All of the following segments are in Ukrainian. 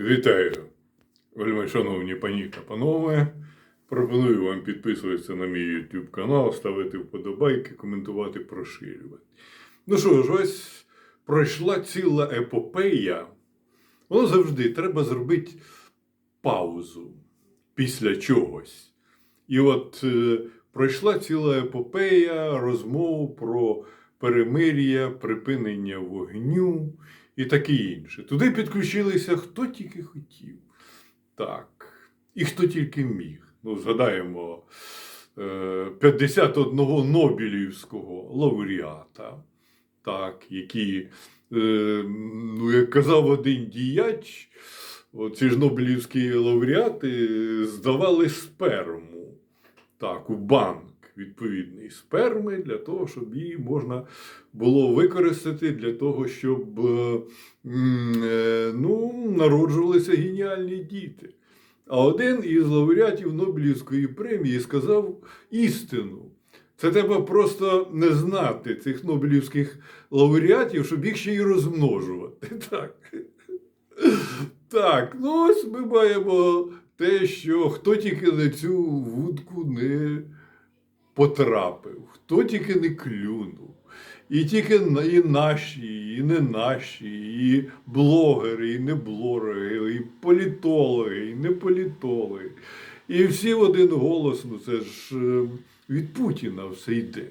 Вітаю, вельми шановні пані та панове. Пропоную вам підписуватися на мій YouTube канал, ставити вподобайки, коментувати, проширювати. Ну що ж, ось пройшла ціла епопея. Воно завжди треба зробити паузу після чогось. І от е, пройшла ціла епопея розмов про перемир'я, припинення вогню і таке інше. Туди підключилися хто тільки хотів. Так. І хто тільки міг. Ну, згадаємо е, 51 Нобелівського лауреата, так, які, е, ну, як казав один діяч, ці ж Нобелівські лауреати здавали сперму так, у банк відповідний сперми для того, щоб її можна було використати для того, щоб е, е, ну, народжувалися геніальні діти. А один із лауреатів Нобелівської премії сказав істину. Це треба просто не знати цих Нобелівських лауреатів, щоб їх ще й розмножувати. Так. Так, ну ось ми маємо те, що хто тільки на цю вудку не потрапив, хто тільки не клюнув. І тільки і наші, і не наші, і блогери, і не блогери, і політологи, і не політологи. І всі в один голос, ну це ж е, від Путіна все йде.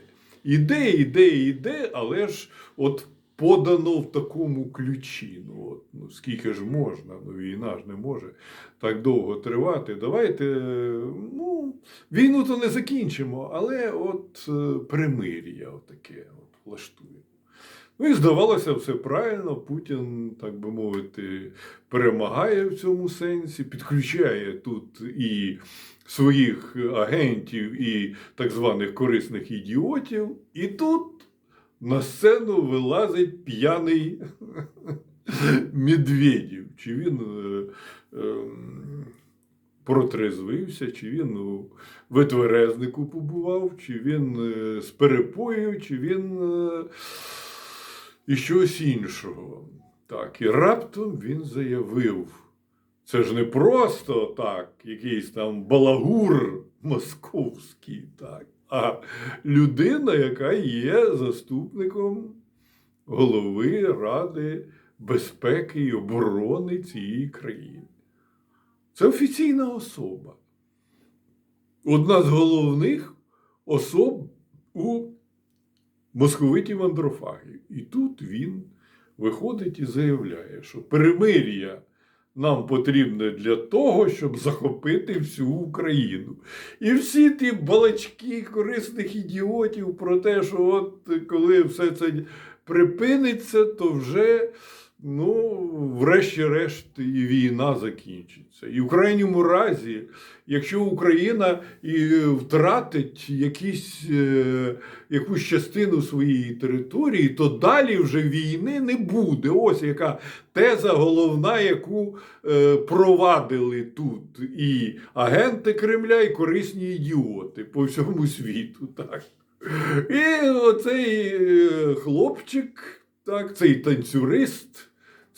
Іде, іде, іде, але ж от подано в такому ключі. Ну, от, ну скільки ж можна? Ну, війна ж не може так довго тривати. Давайте, ну, війну то не закінчимо, але от е, примир'я отаке от влаштуємо. Ну і здавалося, все правильно. Путін, так би мовити, перемагає в цьому сенсі, підключає тут і своїх агентів, і так званих корисних ідіотів. І тут на сцену вилазить п'яний Медведєв. Чи він е, ем, протрезвився, чи він у витверезнику побував, чи він е, з перепою, чи він е, і щось іншого. Так, і раптом він заявив. Це ж не просто так, якийсь там балагур московський, так, а людина, яка є заступником голови Ради безпеки і оборони цієї країни. Це офіційна особа. Одна з головних особ у московитів андрофагів. І тут він виходить і заявляє, що перемир'я нам потрібне для того, щоб захопити всю Україну. І всі ті балачки корисних ідіотів про те, що от коли все це припиниться, то вже. Ну, врешті-решт, і війна закінчиться. І в крайньому разі, якщо Україна і втратить якісь, е, якусь частину своєї території, то далі вже війни не буде. Ось яка теза головна, яку е, провадили тут і агенти Кремля, і корисні ідіоти по всьому світу. Так. І оцей е, хлопчик, так, цей танцюрист.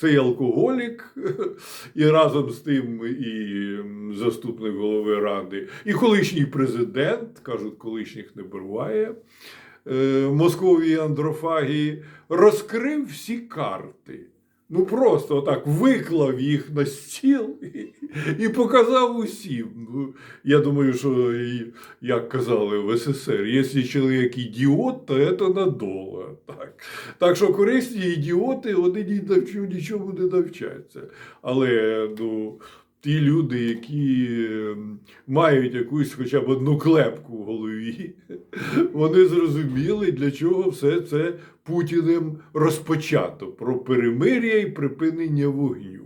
Цей алкоголік, і разом з тим і заступник голови ради, і колишній президент, кажуть, колишніх не буває, е, Московії Андрофагії, розкрив всі карти. Ну просто отак виклав їх на стіл і, і показав усім. Ну, я думаю, що як казали в СССР, якщо чоловік ідіот, то це надовго. Так. так що корисні ідіоти, вони ні навчу, не навчаться. Але ну, ті люди, які ем, мають якусь хоча б одну клепку в голові, вони зрозуміли, для чого все це Путіним розпочато про перемир'я і припинення вогню.